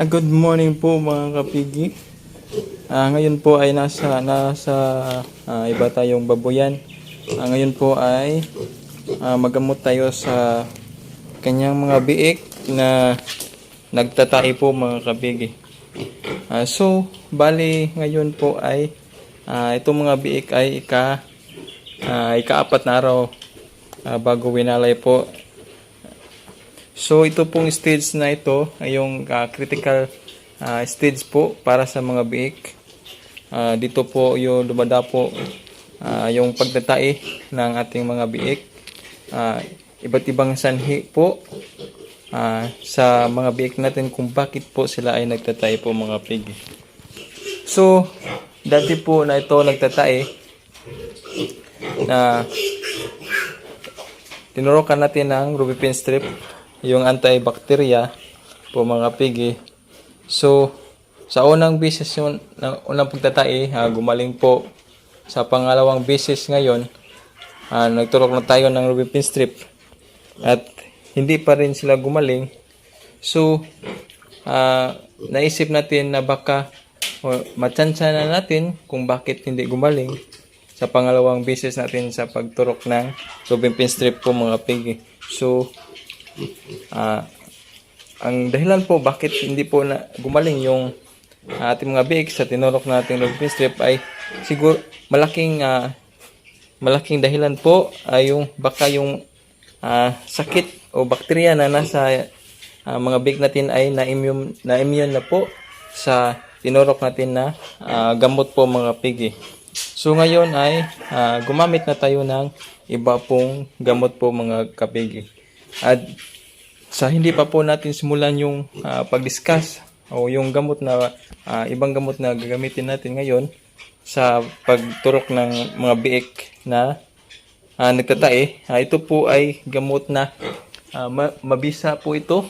Ah, good morning po mga kapigi. Ah, ngayon po ay nasa nasa ah, iba tayong babuyan. Ah, ngayon po ay ah, magamot tayo sa kanyang mga biik na nagtatai po mga kapigi. Ah, so, bali ngayon po ay ah, itong mga biik ay ika ah, ikaapat na araw ah, bago winalay po So ito pong stage na ito ay yung ah, critical ah, stage po para sa mga biik. Ah, dito po yung dumadapo ah, yung pagtatai ng ating mga biik. Ah, iba't ibang sanhi po ah, sa mga biik natin kung bakit po sila ay nagtatai po mga pig. So, dati po na ito nagtatai na tinurukan natin ng ruby pin strip yung antibacteria po mga pigi. So, sa unang yun, ng unang pagtatai, ah, gumaling po. Sa pangalawang beses ngayon, ah, nagturok na tayo ng ruby pin strip. At hindi pa rin sila gumaling. So, ah, naisip natin na baka o, matsansa na natin kung bakit hindi gumaling sa pangalawang beses natin sa pagturok ng ruby pin strip po mga pigi. So, Ah, ang dahilan po bakit hindi po na gumaling yung ating mga biik sa tinurok nating pin strip ay siguro malaking ah, malaking dahilan po ay yung baka yung ah, sakit o bakterya na nasa ah, mga biik natin ay na-immune na immune na po sa tinurok natin na ah, gamot po mga pigi. So ngayon ay ah, gumamit na tayo ng iba pong gamot po mga kapigi. At sa hindi pa po natin simulan yung ah, pag-discuss o yung gamot na ah, ibang gamot na gagamitin natin ngayon sa pagturok ng mga biik na ah, nagtatae, ah, ito po ay gamot na ah, ma- mabisa po ito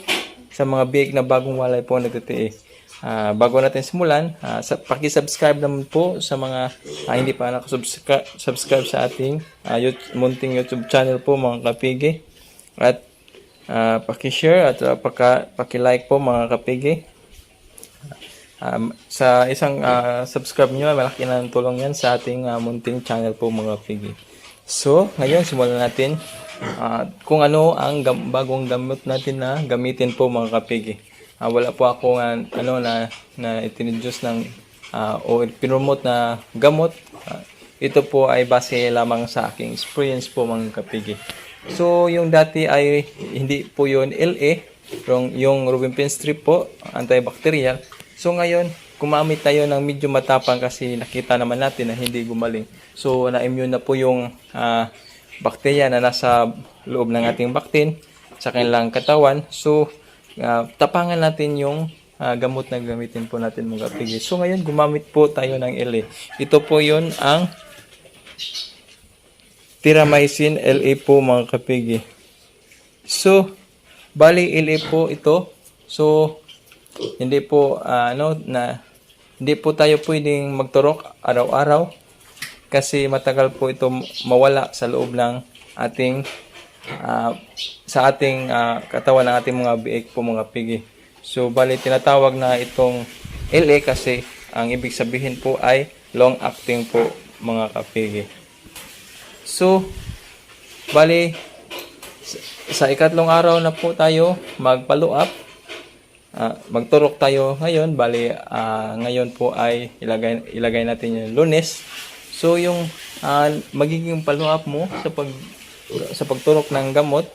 sa mga biik na bagong walay po nagtatae. Ah, bago natin simulan, ah, sa, paki-subscribe naman po sa mga ah, hindi pa nakasubscribe subscribe sa ating ah, YouTube, munting YouTube channel po mga kapigi. At Ah, paki-share at uh, paka, paki-like po mga kapigi. Um, sa isang ah, subscribe nyo, malaki na ng tulong yan sa ating ah, munting channel po mga kapigi. So, ngayon simulan natin ah, kung ano ang gam- bagong gamot natin na gamitin po mga kapigi. Ah, wala po ako ah, ano na na itintroduce ng ah, o pinromote na gamot. Ah, ito po ay base lamang sa aking experience po mga kapigi. So, yung dati ay hindi po yun LA, yung, yung Rubin Pin Strip po, antibacterial. So, ngayon, kumamit tayo ng medyo matapang kasi nakita naman natin na hindi gumaling. So, na-immune na po yung ah, bakterya na nasa loob ng ating baktin sa kanilang katawan. So, ah, tapangan natin yung ah, gamot na gamitin po natin mga kapigi. So, ngayon, gumamit po tayo ng LA. Ito po yun ang Tiramycin LA po mga kapigi. So, bali LA po ito. So, hindi po ah, ano na hindi po tayo pwedeng magturok araw-araw kasi matagal po ito mawala sa loob ng ating ah, sa ating ah, katawan ng ating mga biik po mga pigi. So, bali tinatawag na itong LA kasi ang ibig sabihin po ay long acting po mga kapigi. So, bali, sa- ikatlong araw na po tayo mag-follow up. Ah, magturok tayo ngayon. Bali, ah, ngayon po ay ilagay, ilagay natin yung lunes. So, yung ah, magiging follow up mo sa pag sa pagturok ng gamot.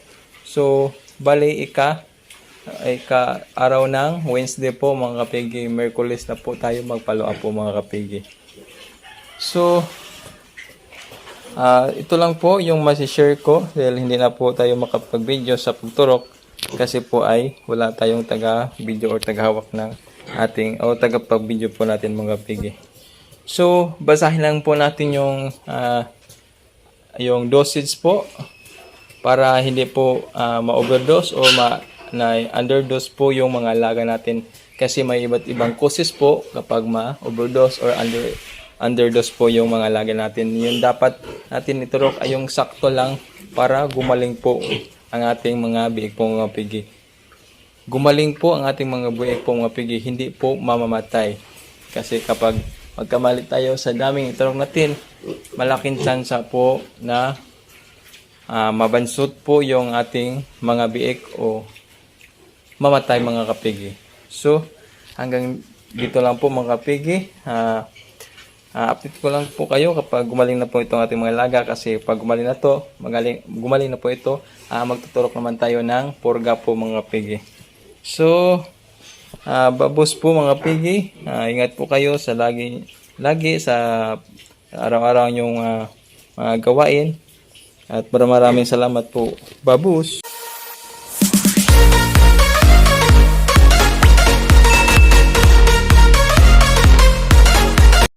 So, bali, ika ika araw ng Wednesday po mga kapigi. Merkulis na po tayo mag-follow up po mga kapigi. So, Ah, ito lang po yung masishare ko dahil hindi na po tayo makapag-video sa pagturok kasi po ay wala tayong taga-video or taga-hawak ng ating o taga-pag-video po natin mga pigi. So, basahin lang po natin yung ah, yung dosage po para hindi po ah, ma-overdose o ma na underdose po yung mga alaga natin kasi may iba't ibang causes po kapag ma-overdose or under underdose po yung mga alaga natin. Yun dapat natin iturok ay yung sakto lang para gumaling po ang ating mga biig po mga pigi. gumaling po ang ating mga buhay po mga pigi, hindi po mamamatay. Kasi kapag magkamali tayo sa daming iturok natin, malaking tsansa po na ah, mabansot po yung ating mga biik o mamatay mga kapigi. So, hanggang dito lang po mga kapigi. Ah, ah, update ko lang po kayo kapag gumaling na po itong ating mga laga kasi pag gumaling na to, magaling, gumaling na po ito, ah, magtuturok naman tayo ng purga po mga kapigi. So, ah, babos po mga pigi. Ah, ingat po kayo sa lagi lagi sa araw-araw yung mga gawain. At maraming salamat po. Babus!